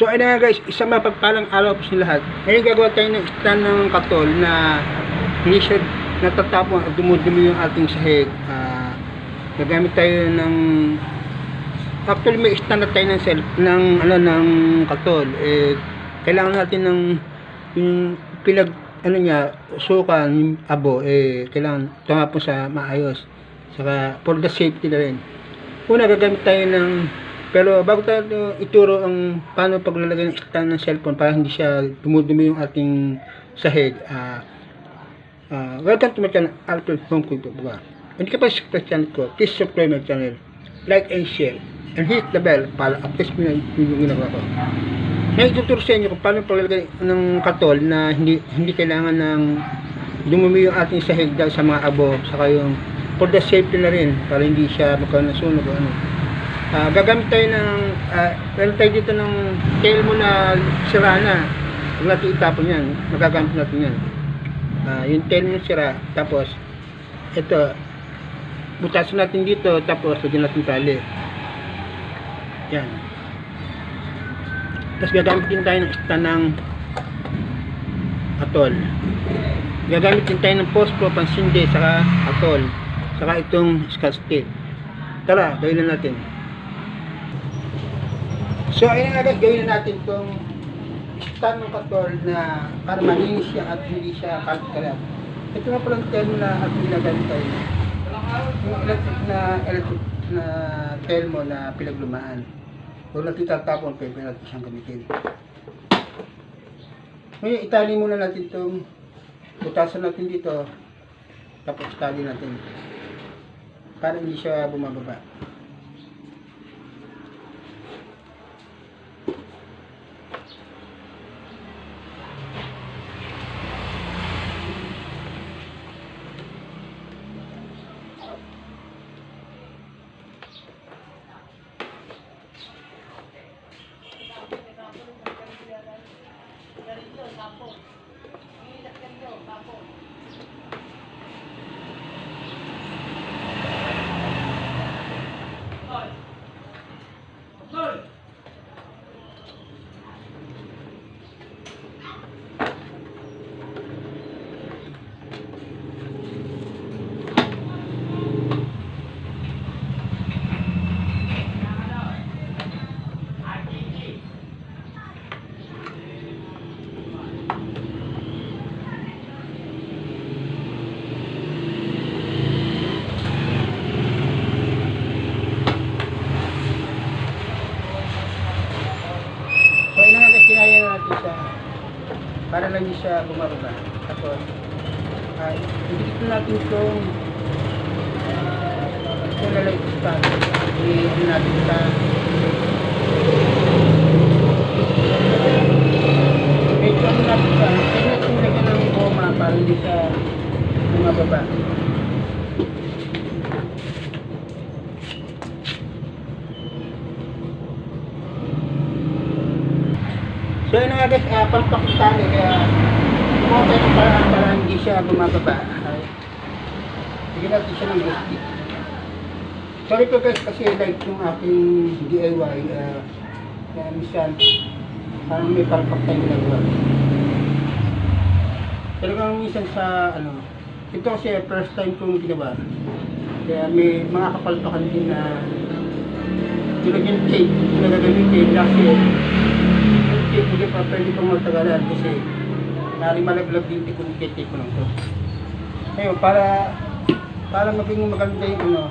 So ayun nga guys, isang mapagpalang araw po sa lahat. Ngayon gagawa tayo ng stand ng katol na siya natatapon at dumudumi yung ating sahig. Ah, gagamit tayo ng actually may stand na tayo ng self ng ano ng katol. Eh kailangan natin ng yung pinag ano niya sukan yung abo eh kailangan tumapon sa maayos. Saka for the safety na rin. Una gagamit tayo ng pero bago tayo ituro ang paano paglalagay ng stand ng cellphone para hindi siya dumudumi yung ating sahig. Ah, ah, welcome to my channel, Alfred Home Cook Baga. Hindi ka pa subscribe channel ko, please subscribe my channel, like and share, and hit the bell para updates mo yung ginagawa ko. Ngayon ituturo sa inyo kung paano paglalagay ng katol na hindi hindi kailangan ng dumumi yung ating sahig dahil sa mga abo, saka yung for the safety na rin para hindi siya magkaroon ng sunog ano. Ah, gagamit tayo ng uh, meron tayo dito ng tail mo na sira na. Huwag natin itapon yan. Magagamit natin yan. Ah, yung tail mo sira. Tapos, ito, butasan natin dito. Tapos, lagyan natin tali. Yan. Tapos, gagamit din tayo ng stand ng atol. Gagamit din tayo ng pospro, pansinde, saka atol. Saka itong scotch tape. Tara, gawin na natin. So, ayun na guys, gawin na natin itong stand ng katol na para at hindi siya kalat-kalat. Ito nga palang term na at ginagamit tayo. Yung electric na electric na telmo na pinaglumaan. Huwag natin tatapon, pwede natin siyang gamitin. Ngayon, itali muna natin itong butasan natin dito. Tapos itali natin. Para hindi siya bumababa. Para lang siya bumababa. Tapos, ay, idikit na natin itong itong lalay stand. I-ano natin sa medyo natin siya. Kaya natin lagyan ng goma para hindi siya bumababa. So yun na nga guys, uh, pampakitali kaya kumuha tayo ng para hindi siya bumababa. Ay, Bigyan natin siya ng gusti. Sorry po guys kasi like yung aking DIY, uh, kaya minsan parang may palpak tayo ginagawa. Pero kung minsan sa ano, ito kasi first time kong ginawa. Kaya may mga kapalpakan din na nilagyan tape, nilagyan kasi hindi hindi pa pwede pang magtagalan kasi nari malaglag din di kung titi ko lang to. Ngayon, para para maging maganda yung ano,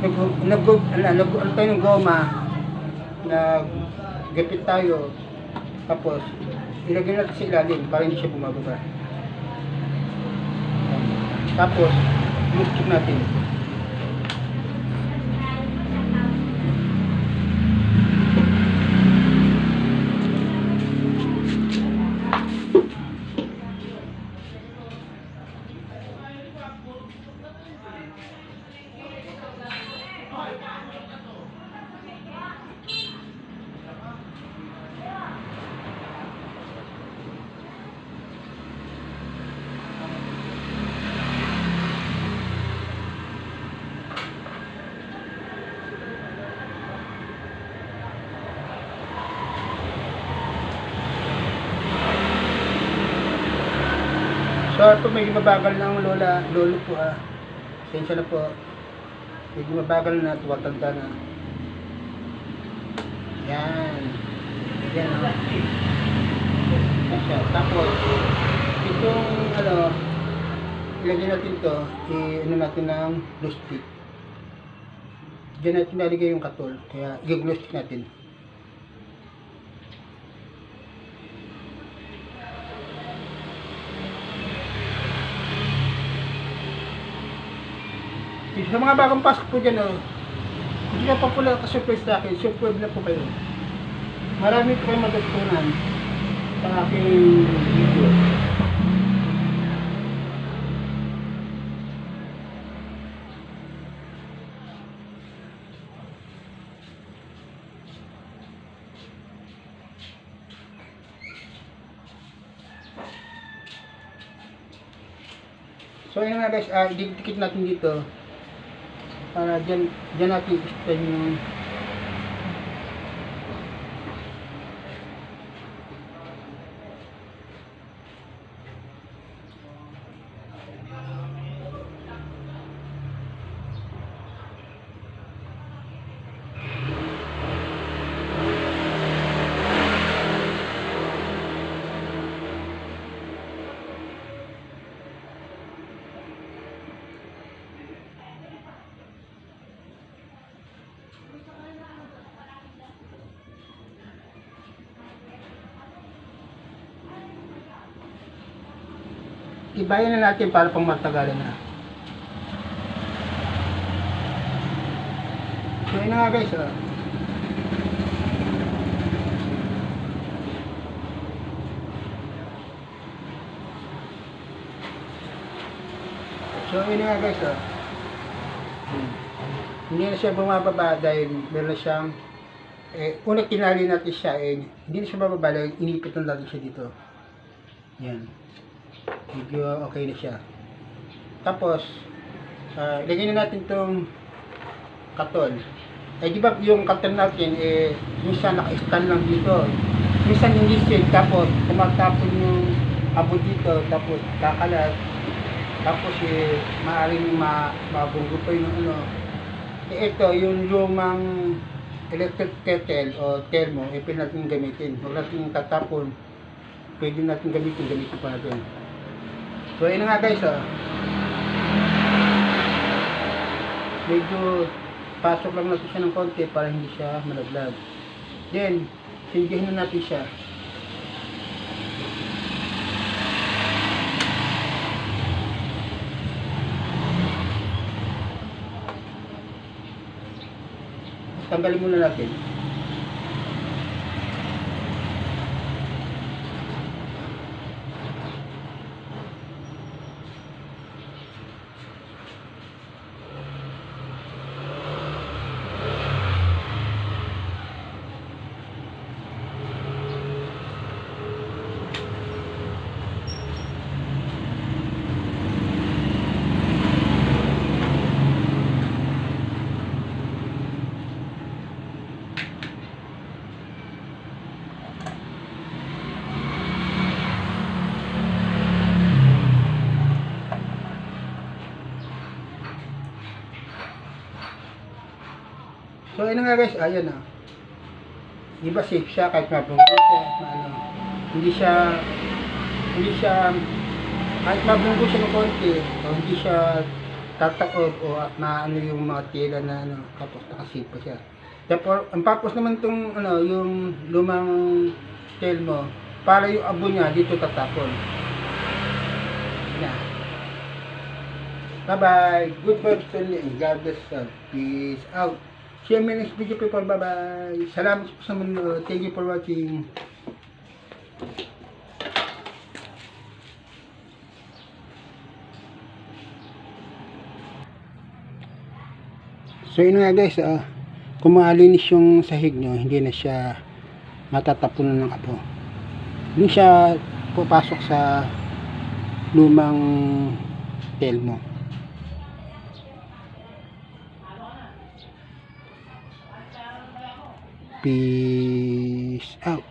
nag nag ano, tayo ng goma nag gapit tayo tapos ilagay natin sa ilalim para hindi siya bumababa. Tapos, mukchik natin. So ito medyo mabagal na ang lola, lolo po ah. Sensya na po. Medyo mabagal na, tuwatanda na. Yan. Yan ah. Yan siya. Tapos, itong ano, ilagay natin to, i-ano natin ng glue stick. Diyan natin nalagay yung katol, kaya i-glue stick natin. Sa mga bagong pasok po dyan, oh, hindi na pa pula ka-surprise sa akin, surprise na po kayo. Marami po kayong matutunan sa aking video. So yun nga guys, uh, idikit natin dito para dyan, ibayan na natin para pang matagalan na. So yun na nga guys, oh. So yun nga guys, oh. Hmm. Hindi na siya bumababa dahil meron siyang eh, una kinali natin siya eh, hindi na siya bababa dahil inipit na natin siya dito. Yan medyo okay na siya. Tapos, uh, lagyan na natin tong katon. Eh, di ba yung katon natin, eh, minsan naka-stand lang dito. Minsan hindi siya, tapos tumatapon yung abo dito, tapos kakalat. Tapos, eh, maaaring ma mabunggo pa yung ano. Eh, ito, yung lumang electric kettle o thermo, eh, pwede natin gamitin. Huwag natin tatapon. Pwede natin gamitin, gamitin pa natin. So, yun nga guys, oh. Medyo pasok lang natin siya ng konti para hindi siya malaglag. Then, sindihin na natin siya. Tanggalin muna natin. So, yun na nga guys, ayun na. Di ba safe siya kahit mabunggo siya, ano, hindi siya, hindi siya, kahit mabunggo siya ng konti, o hindi siya tatakot o maano yung mga tela na ano, tapos nakasipa siya. Tapos, ang purpose naman itong, ano, yung lumang tail mo, para yung abo niya dito tatapon. Yan. Bye-bye. Good vibes only and God bless. Peace out. See you in my next video people. Bye-bye. Salamat po sa manood. Thank you for watching. So yun nga guys, ah, kung maalinis yung sahig nyo, hindi na siya matatapunan ng abo. Hindi siya pupasok sa lumang tail Peace out. Oh,